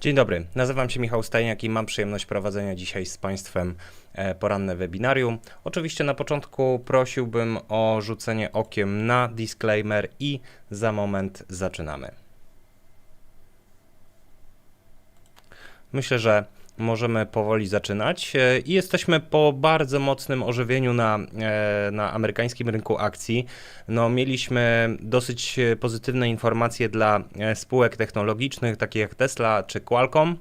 Dzień dobry, nazywam się Michał Stajniak i mam przyjemność prowadzenia dzisiaj z Państwem e, poranne webinarium. Oczywiście na początku prosiłbym o rzucenie okiem na disclaimer i za moment zaczynamy. Myślę, że możemy powoli zaczynać e, i jesteśmy po bardzo mocnym ożywieniu na, e, na amerykańskim rynku akcji. No, mieliśmy dosyć e, pozytywne informacje dla spółek technologicznych, takich jak Tesla czy Qualcomm.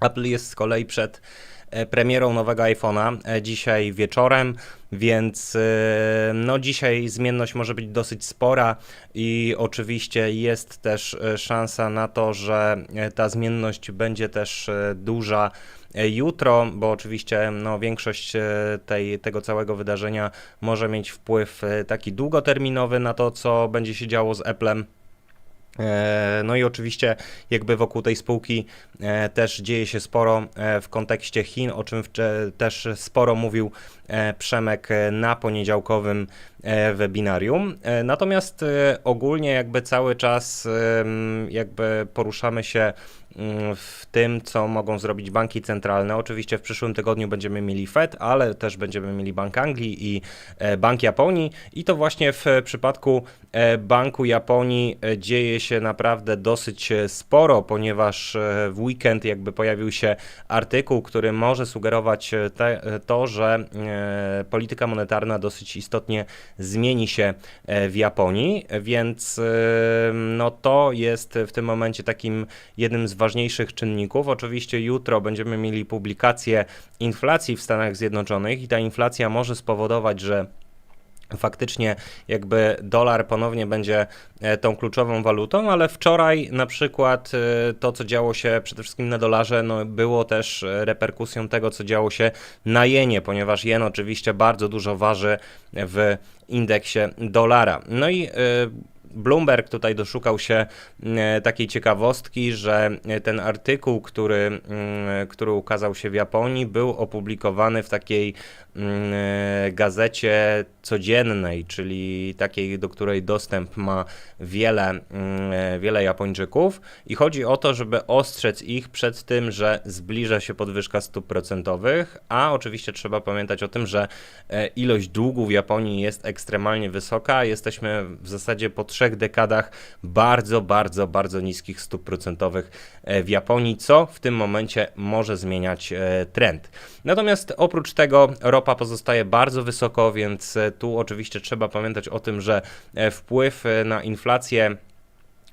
Apple jest z kolei przed premierą nowego iPhone'a e, dzisiaj wieczorem, więc e, no dzisiaj zmienność może być dosyć spora i oczywiście jest też e, szansa na to, że e, ta zmienność będzie też e, duża e, jutro, bo oczywiście no, większość e, tej, tego całego wydarzenia może mieć wpływ e, taki długoterminowy na to, co będzie się działo z Applem. E, No i oczywiście jakby wokół tej spółki e, też dzieje się sporo e, w kontekście Chin, o czym też sporo mówił Przemek na poniedziałkowym webinarium. Natomiast ogólnie jakby cały czas jakby poruszamy się w tym, co mogą zrobić banki centralne. Oczywiście w przyszłym tygodniu będziemy mieli Fed, ale też będziemy mieli Bank Anglii i e, Bank Japonii i to właśnie w przypadku e, Banku Japonii e, dzieje się naprawdę dosyć sporo, ponieważ w weekend jakby pojawił się artykuł, który może sugerować te, to, że polityka monetarna dosyć istotnie zmieni się w Japonii, więc no to jest w tym momencie takim jednym z ważniejszych czynników. Oczywiście jutro będziemy mieli publikację inflacji w Stanach Zjednoczonych i ta inflacja może spowodować, że faktycznie jakby dolar ponownie będzie e, tą kluczową walutą, ale wczoraj na przykład e, to, co działo się przede wszystkim na dolarze, no było też e, reperkusją tego, co działo się na jenie, ponieważ jen oczywiście bardzo dużo waży w indeksie dolara. No i Bloomberg tutaj doszukał się e, takiej ciekawostki, że ten artykuł, który, mm, który ukazał się w Japonii, był opublikowany w takiej mm, gazecie codziennej, czyli takiej, do której dostęp ma wiele, mm, wiele Japończyków. I chodzi o to, żeby ostrzec ich przed tym, że zbliża się podwyżka stóp procentowych, a oczywiście trzeba pamiętać o tym, że e, ilość długu w Japonii jest ekstremalnie wysoka. Jesteśmy w zasadzie po trzech dekadach bardzo, bardzo, bardzo niskich stóp procentowych e, w Japonii, co w tym momencie może zmieniać e, trend. Natomiast oprócz tego ropa pozostaje bardzo wysoko, więc e, tu oczywiście trzeba pamiętać o tym, że wpływ na inflację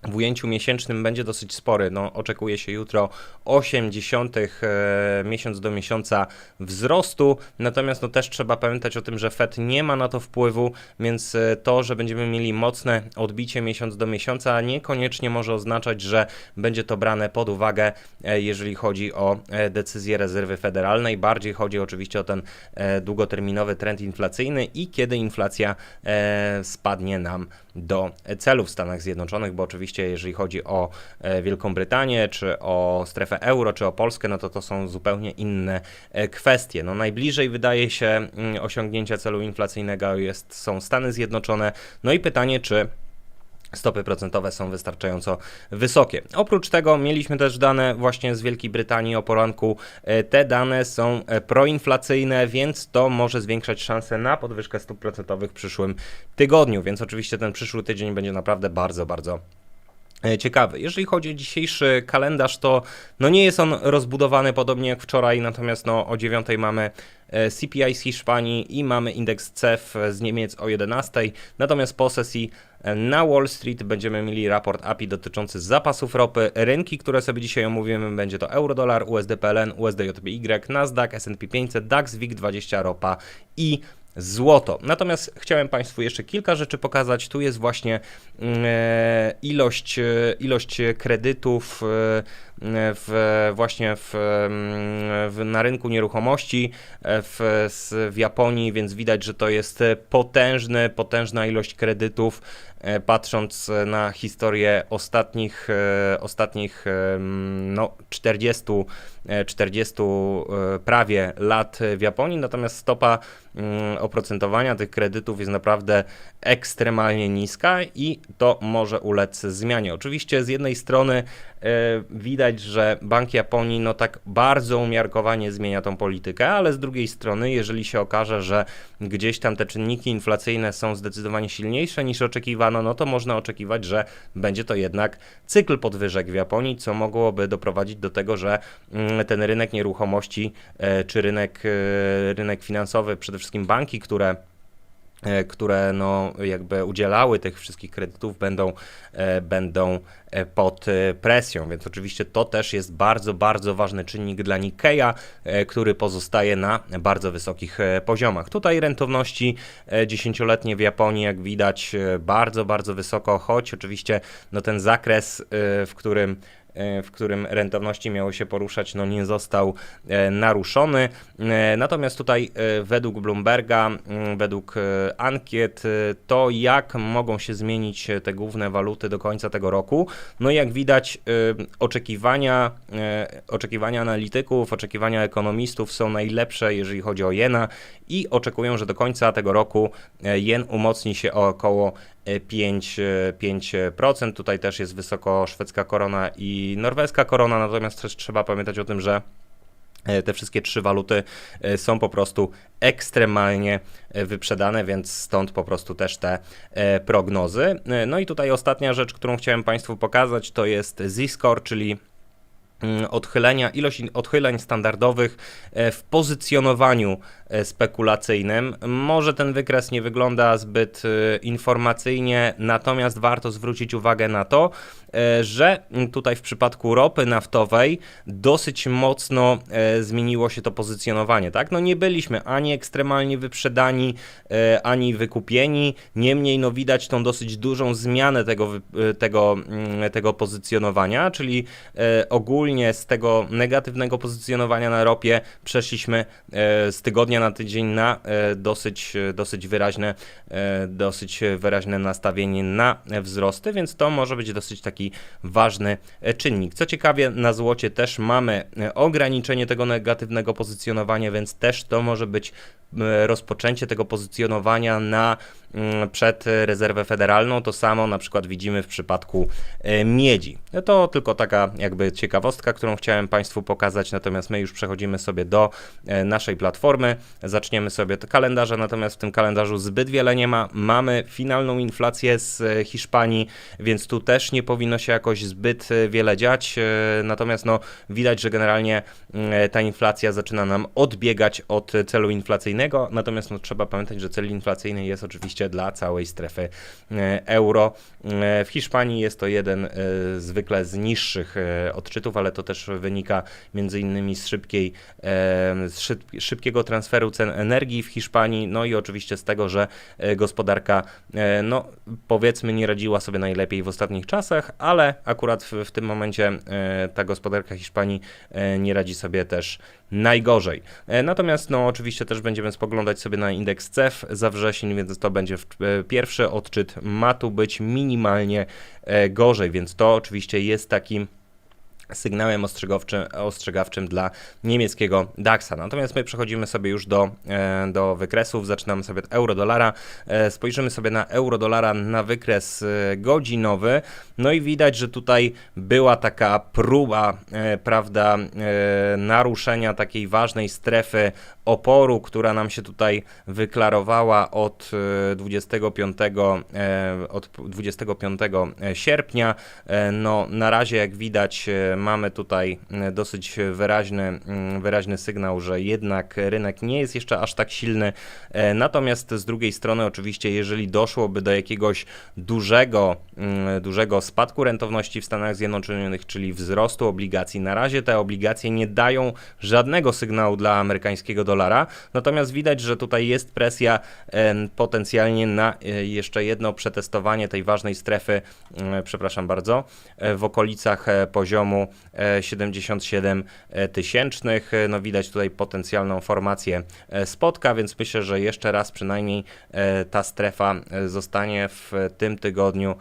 w ujęciu miesięcznym będzie dosyć spory. No, oczekuje się jutro 0,8 e, miesiąc do miesiąca wzrostu, natomiast no, też trzeba pamiętać o tym, że Fed nie ma na to wpływu, więc e, to, że będziemy mieli mocne odbicie miesiąc do miesiąca, niekoniecznie może oznaczać, że będzie to brane pod uwagę, e, jeżeli chodzi o e, decyzję rezerwy federalnej. Bardziej chodzi oczywiście o ten e, długoterminowy trend inflacyjny i kiedy inflacja e, spadnie nam do celu w Stanach Zjednoczonych, bo oczywiście jeżeli chodzi o e, Wielką Brytanię, czy o strefę euro, czy o Polskę, no to to są zupełnie inne e, kwestie. No najbliżej wydaje się mm, osiągnięcia celu inflacyjnego jest, są Stany Zjednoczone. No i pytanie, czy stopy procentowe są wystarczająco wysokie. Oprócz tego mieliśmy też dane właśnie z Wielkiej Brytanii o poranku. E, Te dane są e, proinflacyjne, więc to może zwiększać szanse na podwyżkę stóp procentowych w przyszłym tygodniu, więc oczywiście ten przyszły tydzień będzie naprawdę bardzo, bardzo ciekawy. Jeżeli chodzi o dzisiejszy kalendarz, to no nie jest on rozbudowany podobnie jak wczoraj, natomiast no o 9 mamy e, CPI z Hiszpanii i mamy indeks CEF z Niemiec o 11, natomiast po sesji e, na Wall Street będziemy mieli raport API dotyczący zapasów ropy. Rynki, które sobie dzisiaj omówimy, będzie to eurodolar, USD PLN, USDJPY, Nasdaq, S&P 500, DAX, WIG20, ropa i złoto. Natomiast chciałem Państwu jeszcze kilka rzeczy pokazać. Tu jest właśnie e, ilość, e, ilość kredytów e, w, właśnie w, mm, w, na rynku nieruchomości w, w Japonii, więc widać, że to jest potężny, potężna ilość kredytów. E, Patrząc na historię ostatnich, e, ostatnich e, no, 40, e, 40 e, prawie lat w Japonii, natomiast stopa mm, oprocentowania tych kredytów jest naprawdę ekstremalnie niska i to może ulec zmianie. Oczywiście z jednej strony e, widać, widać, że Bank Japonii no tak bardzo umiarkowanie zmienia tą politykę, ale z drugiej strony, jeżeli się okaże, że gdzieś tam te czynniki inflacyjne są zdecydowanie silniejsze niż oczekiwano, no to można oczekiwać, że będzie to jednak cykl podwyżek w Japonii, co mogłoby doprowadzić do tego, że mm, ten rynek nieruchomości e, czy rynek, e, rynek finansowy, przede wszystkim banki, które e, które no, jakby udzielały tych wszystkich kredytów, będą, e, będą e, pod e, presją. Więc oczywiście to też jest bardzo, bardzo ważny czynnik dla Nikkeya, e, który pozostaje na bardzo wysokich e, poziomach. Tutaj rentowności e, dziesięcioletnie w Japonii, jak widać, e, bardzo, bardzo wysoko, choć oczywiście no, ten zakres, e, w którym e, w którym rentowności miały się poruszać, no nie został e, naruszony. E, Natomiast tutaj e, według Bloomberga, według e, ankiet, e, to jak mogą się zmienić e, te główne waluty do końca tego roku, no jak widać e, oczekiwania, e, oczekiwania analityków, oczekiwania ekonomistów są najlepsze, jeżeli chodzi o jena i oczekują, że do końca tego roku e, jen umocni się o około e, 5, e, 5%. Tutaj też jest wysoko szwedzka korona i norweska korona, natomiast też trzeba pamiętać o tym, że e, te wszystkie trzy waluty e, są po prostu ekstremalnie e, wyprzedane, więc stąd po prostu też te e, prognozy. E, No i tutaj ostatnia rzecz, którą chciałem Państwu pokazać, to jest Z-score, czyli mm, odchylenia, ilość odchyleń standardowych e, w pozycjonowaniu e, spekulacyjnym. Może ten wykres nie wygląda zbyt e, informacyjnie, natomiast warto zwrócić uwagę na to, e, że tutaj w przypadku ropy naftowej dosyć mocno e, zmieniło się to pozycjonowanie, tak? No nie byliśmy ani ekstremalnie wyprzedani, e, ani wykupieni, niemniej no widać tą dosyć dużą zmianę tego, e, tego, mm, tego pozycjonowania, czyli e, ogólnie z tego negatywnego pozycjonowania na ropie przeszliśmy e, z tygodnia na tydzień na e, dosyć, e, dosyć wyraźne, e, dosyć wyraźne nastawienie na wzrosty, więc to może być dosyć taki ważny czynnik. Co ciekawie, na złocie też mamy ograniczenie tego negatywnego pozycjonowania, więc też to może być rozpoczęcie tego pozycjonowania na mm, przed rezerwę federalną. To samo na przykład widzimy w przypadku miedzi. To tylko taka jakby ciekawostka, którą chciałem Państwu pokazać, natomiast my już przechodzimy sobie do naszej platformy. Zaczniemy sobie te kalendarze, natomiast w tym kalendarzu zbyt wiele nie ma. Mamy finalną inflację z e, Hiszpanii, więc tu też nie powinno się jakoś zbyt e, wiele dziać. e, Natomiast no, widać, że generalnie ta inflacja zaczyna nam odbiegać od celu inflacyjnego. Natomiast no, trzeba pamiętać, że cel inflacyjny jest oczywiście dla całej strefy euro. W Hiszpanii jest to jeden zwykle z niższych odczytów, ale to też wynika między innymi z, szybkiej, z szyb, szybkiego transferu cen energii w Hiszpanii, no i oczywiście z tego, że e, gospodarka, e, no powiedzmy, nie radziła sobie najlepiej w ostatnich czasach, ale akurat w, w tym momencie e, ta gospodarka Hiszpanii nie radzi sobie też najgorzej. Natomiast no oczywiście też będziemy spoglądać sobie na indeks CEF za wrzesień, więc to będzie pierwszy odczyt, ma tu być minimalnie gorzej, więc to oczywiście jest takim sygnałem ostrzegawczym, ostrzegawczym dla niemieckiego DAX-a. Natomiast my przechodzimy sobie już do, e, do wykresów, zaczynamy sobie od euro-dolara, e, spojrzymy sobie na euro-dolara na wykres e, godzinowy, no i widać, że tutaj była taka próba, prawda, naruszenia takiej ważnej strefy oporu, która nam się tutaj wyklarowała od e, 25, e, od 25 sierpnia. No, na razie, jak widać, mamy tutaj e, dosyć wyraźny, mm, wyraźny sygnał, że jednak rynek nie jest jeszcze aż tak silny. E, Natomiast z drugiej strony, oczywiście, jeżeli doszłoby do jakiegoś dużego, mm, dużego spadku rentowności w Stanach Zjednoczonych, czyli wzrostu obligacji, na razie te obligacje nie dają żadnego sygnału dla amerykańskiego dolara. Natomiast widać, że tutaj jest presja em, potencjalnie na e, jeszcze jedno przetestowanie tej ważnej strefy, e, przepraszam bardzo, e, w okolicach e, poziomu e, 77 tysięcznych. E, No widać tutaj potencjalną formację e, spotka, więc myślę, że jeszcze raz przynajmniej ta strefa zostanie w tym tygodniu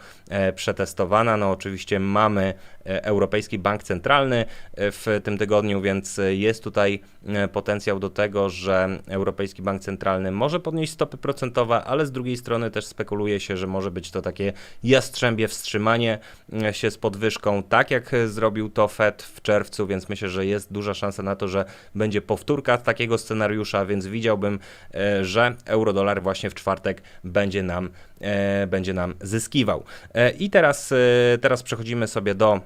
przetestowana. No oczywiście mamy Europejski Bank Centralny e, w tym tygodniu, więc jest tutaj e, potencjał do tego, że Europejski Bank Centralny może podnieść stopy procentowe, ale z drugiej strony też spekuluje się, że może być to takie jastrzębie wstrzymanie się z podwyżką, tak jak zrobił to Fed w czerwcu, więc myślę, że jest duża szansa na to, że będzie powtórka takiego scenariusza, więc widziałbym, że euro-dolar właśnie w czwartek będzie nam, będzie nam zyskiwał. I teraz, teraz przechodzimy sobie do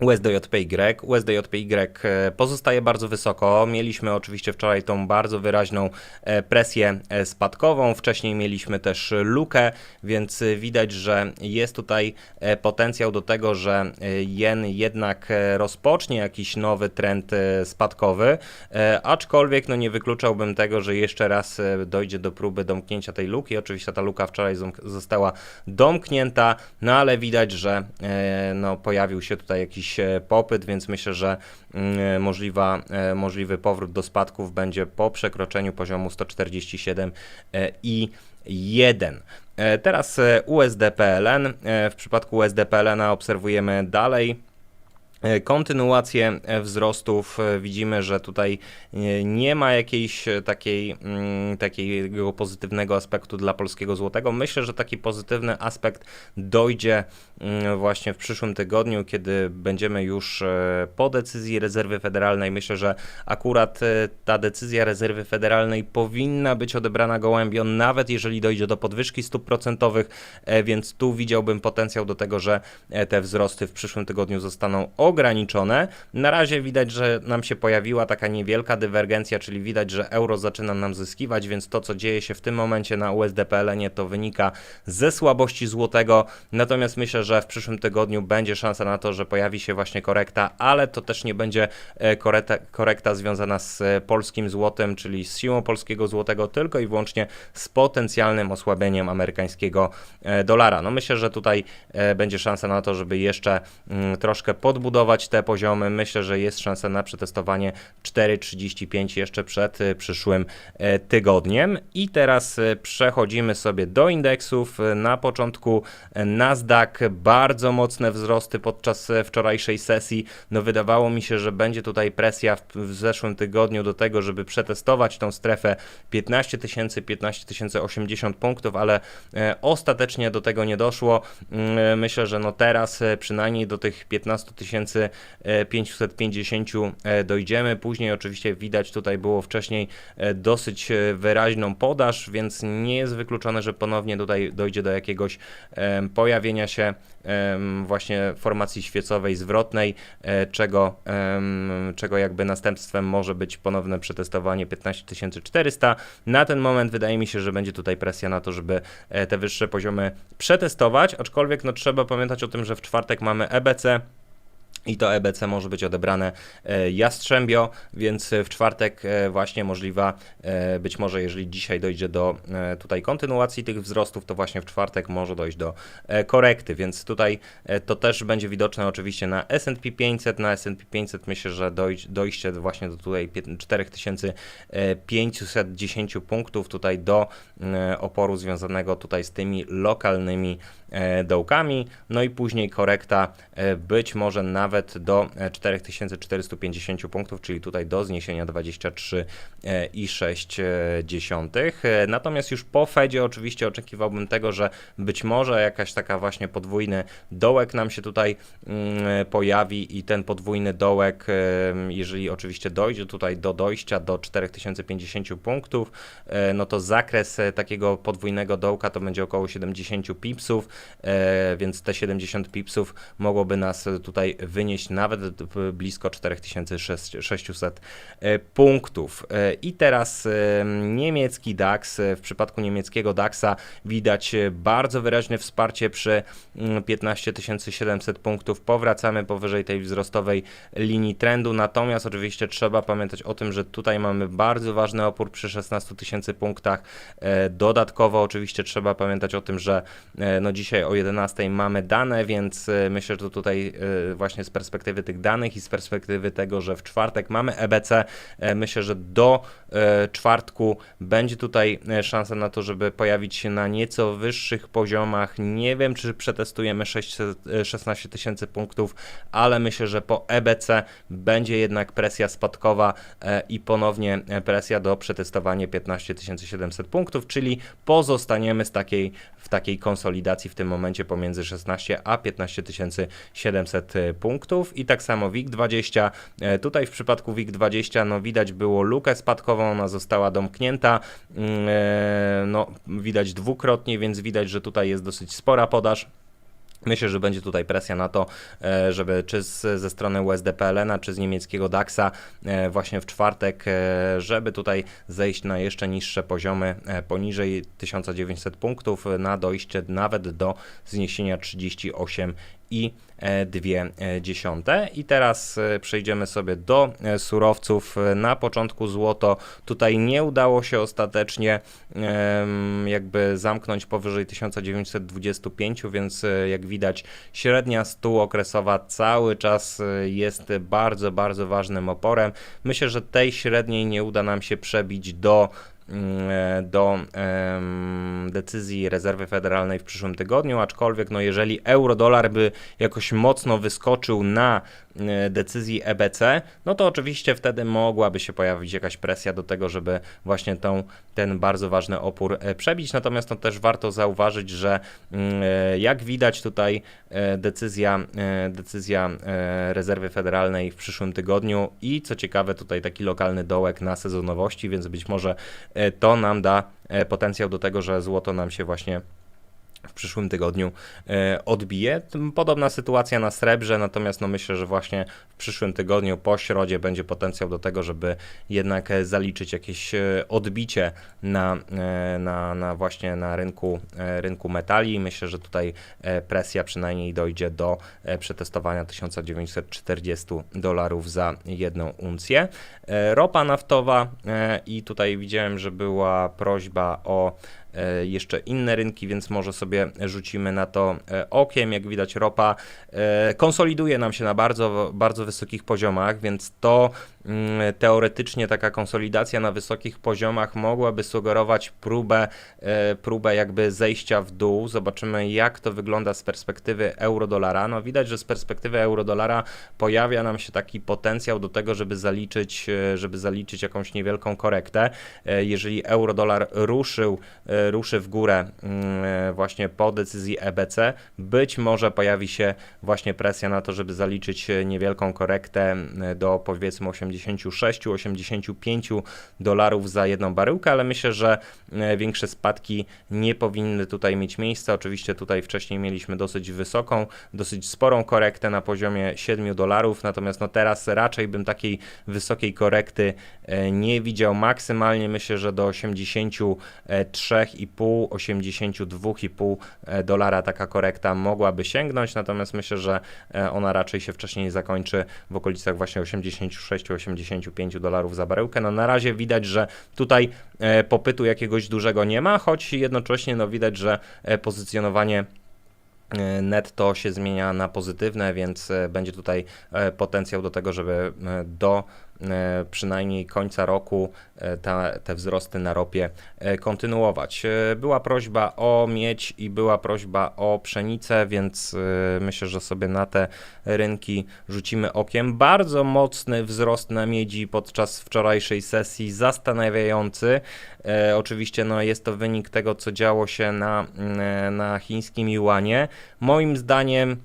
USDJPY. USDJPY e, pozostaje bardzo wysoko. Mieliśmy oczywiście wczoraj tą bardzo wyraźną e, presję e, spadkową. Wcześniej mieliśmy też lukę, więc widać, że jest tutaj potencjał do tego, że jen jednak rozpocznie jakiś nowy trend spadkowy, aczkolwiek no nie wykluczałbym tego, że jeszcze raz dojdzie do próby domknięcia tej luki. Oczywiście ta luka wczoraj została domknięta, no ale widać, że no, pojawił się tutaj jakiś jakiś e, popyt, więc myślę, że mm, e, możliwa, e, możliwy powrót do spadków będzie po przekroczeniu poziomu 147 i 1. Teraz USD-PLN. W przypadku USD-PLN obserwujemy dalej E, kontynuację e, wzrostów. E, widzimy, że tutaj nie ma jakiejś takiej, mm, takiego pozytywnego aspektu dla polskiego złotego. Myślę, że taki pozytywny aspekt dojdzie mm, właśnie w przyszłym tygodniu, kiedy będziemy już po decyzji rezerwy federalnej. Myślę, że akurat ta decyzja rezerwy federalnej powinna być odebrana gołębio, nawet jeżeli dojdzie do podwyżki stóp procentowych, więc tu widziałbym potencjał do tego, że te wzrosty w przyszłym tygodniu zostaną ograniczone. Na razie widać, że nam się pojawiła taka niewielka dywergencja, czyli widać, że euro zaczyna nam zyskiwać, więc to, co dzieje się w tym momencie na USDPLN, to wynika ze słabości złotego. Natomiast myślę, że w przyszłym tygodniu będzie szansa na to, że pojawi się właśnie korekta, ale to też nie będzie e, korekta, korekta związana z e, polskim złotem, czyli z siłą polskiego złotego, tylko i wyłącznie z potencjalnym osłabieniem amerykańskiego e, dolara. No myślę, że tutaj będzie szansa na to, żeby jeszcze mm, troszkę podbudować budować te poziomy. Myślę, że jest szansa na przetestowanie 4,35 jeszcze przed y, przyszłym e, tygodniem. I teraz y, przechodzimy sobie do indeksów. Na początku e, Nasdaq bardzo mocne wzrosty podczas e, wczorajszej sesji. No wydawało mi się, że będzie tutaj presja w, w zeszłym tygodniu do tego, żeby przetestować tą strefę 15 tysięcy, 15 tysięcy 80 punktów, ale ostatecznie do tego nie doszło. Mm, myślę, że no teraz przynajmniej do tych 15 tysięcy 550 e, dojdziemy. Później oczywiście widać tutaj było wcześniej e, dosyć e, wyraźną podaż, więc nie jest wykluczone, że ponownie tutaj dojdzie do jakiegoś pojawienia się właśnie formacji świecowej zwrotnej, czego, czego jakby następstwem może być ponowne przetestowanie 15400. Na ten moment wydaje mi się, że będzie tutaj presja na to, żeby te wyższe poziomy przetestować, aczkolwiek no, trzeba pamiętać o tym, że w czwartek mamy EBC, i to EBC może być odebrane e, jastrzębio, więc w czwartek e, właśnie możliwa, e, być może jeżeli dzisiaj dojdzie do tutaj kontynuacji tych wzrostów, to właśnie w czwartek może dojść do korekty, więc tutaj to też będzie widoczne oczywiście na S&P 500, na S&P 500 myślę, że dojście właśnie do tutaj 4510 punktów tutaj do oporu związanego tutaj z tymi lokalnymi E, dołkami, no i później korekta e, być może nawet do 4450 e, punktów, czyli tutaj do zniesienia 23,6. Natomiast już po Fedzie oczywiście oczekiwałbym tego, że być może jakaś taka właśnie podwójny dołek nam się tutaj mm, pojawi i ten podwójny dołek, jeżeli oczywiście dojdzie tutaj do dojścia do 4050 punktów, no to zakres takiego podwójnego dołka to będzie około 70 pipsów, E, więc te 70 pipsów mogłoby nas tutaj wynieść nawet blisko 4600 e, punktów. E, I teraz niemiecki DAX. W przypadku niemieckiego DAXa widać bardzo wyraźne wsparcie przy 15 mm, 700 punktów. Powracamy powyżej tej wzrostowej linii trendu, natomiast oczywiście trzeba pamiętać o tym, że tutaj mamy bardzo ważny opór przy 16 tysięcy punktach. Dodatkowo oczywiście trzeba pamiętać o tym, że no dzisiaj o 11 mamy dane, więc e, myślę, że tutaj e, właśnie z perspektywy tych danych i z perspektywy tego, że w czwartek mamy EBC, e, myślę, że do czwartku będzie tutaj szansa na to, żeby pojawić się na nieco wyższych poziomach. Nie wiem, czy przetestujemy 600, e, 16 tysięcy punktów, ale myślę, że po EBC będzie jednak presja spadkowa i ponownie presja do przetestowania 15 700 punktów, czyli pozostaniemy z takiej, w takiej konsolidacji w tym momencie pomiędzy 16 a 15 700 punktów i tak samo WIG20. E, Tutaj w przypadku WIG20 no widać było lukę spadkową, ona została domknięta, mm, e, no widać dwukrotnie, więc widać, że tutaj jest dosyć spora podaż. Myślę, że będzie tutaj presja na to, e, żeby czy z, ze strony USDPLN, czy z niemieckiego DAX-a e, właśnie w czwartek, e, żeby tutaj zejść na jeszcze niższe poziomy, poniżej 1900 punktów, na dojście nawet do zniesienia 38 i e, dwie e, dziesiąte. I teraz e, przejdziemy sobie do e, surowców. E, Na początku złoto tutaj nie udało się ostatecznie jakby zamknąć powyżej 1925, więc e, jak widać średnia stół okresowa cały czas e, jest bardzo, bardzo ważnym oporem. Myślę, że tej średniej nie uda nam się przebić do e, do em, decyzji rezerwy federalnej w przyszłym tygodniu, aczkolwiek no jeżeli euro-dolar by jakoś mocno wyskoczył na e, decyzji EBC, no to oczywiście wtedy mogłaby się pojawić jakaś presja do tego, żeby właśnie tą, ten bardzo ważny opór e, przebić. Natomiast no też warto zauważyć, że mm, e, jak widać tutaj e, decyzja, e, decyzja e, rezerwy federalnej w przyszłym tygodniu i co ciekawe tutaj taki lokalny dołek na sezonowości, więc być może e, to nam da e, potencjał do tego, że złoto nam się właśnie w przyszłym tygodniu e, odbije. Podobna sytuacja na srebrze, natomiast no myślę, że właśnie w przyszłym tygodniu po środzie będzie potencjał do tego, żeby jednak e, zaliczyć jakieś e, odbicie na, na, na właśnie na rynku, rynku metali. Myślę, że tutaj presja przynajmniej dojdzie do przetestowania 1940 dolarów za jedną uncję. Ropa naftowa i tutaj widziałem, że była prośba o jeszcze inne rynki, więc może sobie rzucimy na to e, okiem. Jak widać, ropa e, konsoliduje nam się na bardzo, bardzo wysokich poziomach, więc to mm, teoretycznie taka konsolidacja na wysokich poziomach mogłaby sugerować próbę, e, próbę jakby zejścia w dół. Zobaczymy, jak to wygląda z perspektywy euro-dolara. No widać, że z perspektywy euro-dolara pojawia nam się taki potencjał do tego, żeby zaliczyć, e, żeby zaliczyć jakąś niewielką korektę. E, Jeżeli euro-dolar ruszył, e, ruszy w górę mm, e, właśnie po decyzji EBC, być może pojawi się właśnie presja na to, żeby zaliczyć e, niewielką korektę do powiedzmy 86-85 dolarów za jedną baryłkę, ale myślę, że e, większe spadki nie powinny tutaj mieć miejsca. Oczywiście tutaj wcześniej mieliśmy dosyć wysoką, dosyć sporą korektę na poziomie 7 dolarów, natomiast no teraz raczej bym takiej wysokiej korekty nie widział. Maksymalnie myślę, że do 83,5, 82,5 e, dolara taka korekta mogłaby sięgnąć, natomiast myślę, że e, ona raczej się wcześniej zakończy w okolicach właśnie 86-85 dolarów za baryłkę. No na razie widać, że tutaj e, popytu jakiegoś dużego nie ma, choć jednocześnie no widać, że pozycjonowanie netto się zmienia na pozytywne, więc będzie tutaj potencjał do tego, żeby do przynajmniej końca roku e, ta, te wzrosty na ropie e, kontynuować. E, Była prośba o miedź i była prośba o pszenicę, więc e, myślę, że sobie na te rynki rzucimy okiem. Bardzo mocny wzrost na miedzi podczas wczorajszej sesji, zastanawiający. E, Oczywiście no, jest to wynik tego, co działo się na, na chińskim juanie. Moim zdaniem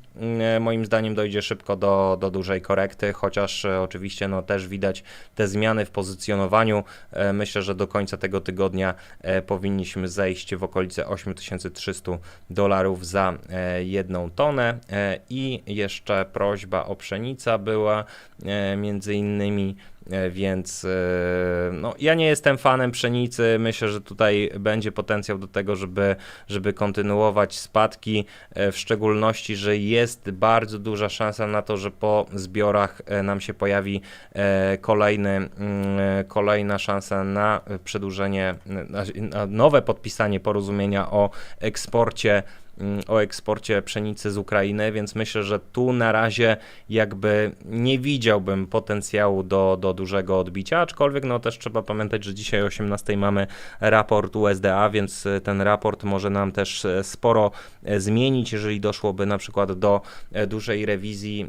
moim zdaniem dojdzie szybko do, do dużej korekty, chociaż e, oczywiście no, też widać te zmiany w pozycjonowaniu. E, Myślę, że do końca tego tygodnia e, powinniśmy zejść w okolice 8300 dolarów za e, jedną tonę E, i jeszcze prośba o pszenica była e, między innymi E, Więc e, no, ja nie jestem fanem pszenicy. Myślę, że tutaj będzie potencjał do tego, żeby, żeby kontynuować spadki, e, w szczególności, że jest bardzo duża szansa na to, że po zbiorach e, nam się pojawi e, kolejny, mm, e, kolejna szansa na przedłużenie, na, nowe podpisanie porozumienia o eksporcie o eksporcie pszenicy z Ukrainy, więc myślę, że tu na razie jakby nie widziałbym potencjału do, do dużego odbicia, aczkolwiek no też trzeba pamiętać, że dzisiaj o 18 mamy raport USDA, więc e, ten raport może nam też e, sporo e, zmienić, jeżeli doszłoby na przykład do dużej rewizji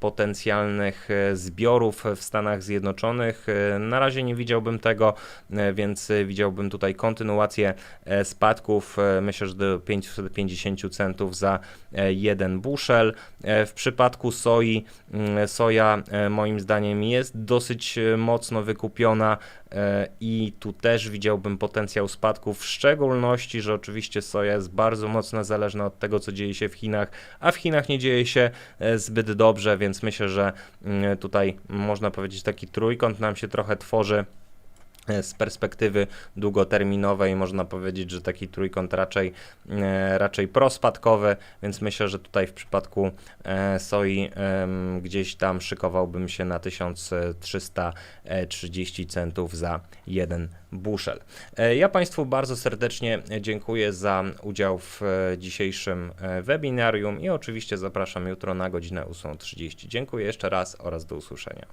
potencjalnych e, zbiorów w Stanach Zjednoczonych. E, Na razie nie widziałbym tego, e, więc widziałbym tutaj kontynuację spadków. Myślę, że do 550 centów za jeden buszel. W przypadku soi, soja moim zdaniem jest dosyć mocno wykupiona i tu też widziałbym potencjał spadków, w szczególności, że oczywiście soja jest bardzo mocno zależna od tego, co dzieje się w Chinach, a w Chinach nie dzieje się e, zbyt dobrze, więc myślę, że mm, tutaj można powiedzieć taki trójkąt nam się trochę tworzy. E, Z perspektywy długoterminowej można powiedzieć, że taki trójkąt raczej, e, raczej prospadkowy, więc myślę, że tutaj w przypadku e, soi gdzieś tam szykowałbym się na 1330 centów za jeden buszel. Ja Państwu bardzo serdecznie dziękuję za udział w dzisiejszym webinarium i oczywiście zapraszam jutro na godzinę 8.30. Dziękuję jeszcze raz oraz do usłyszenia.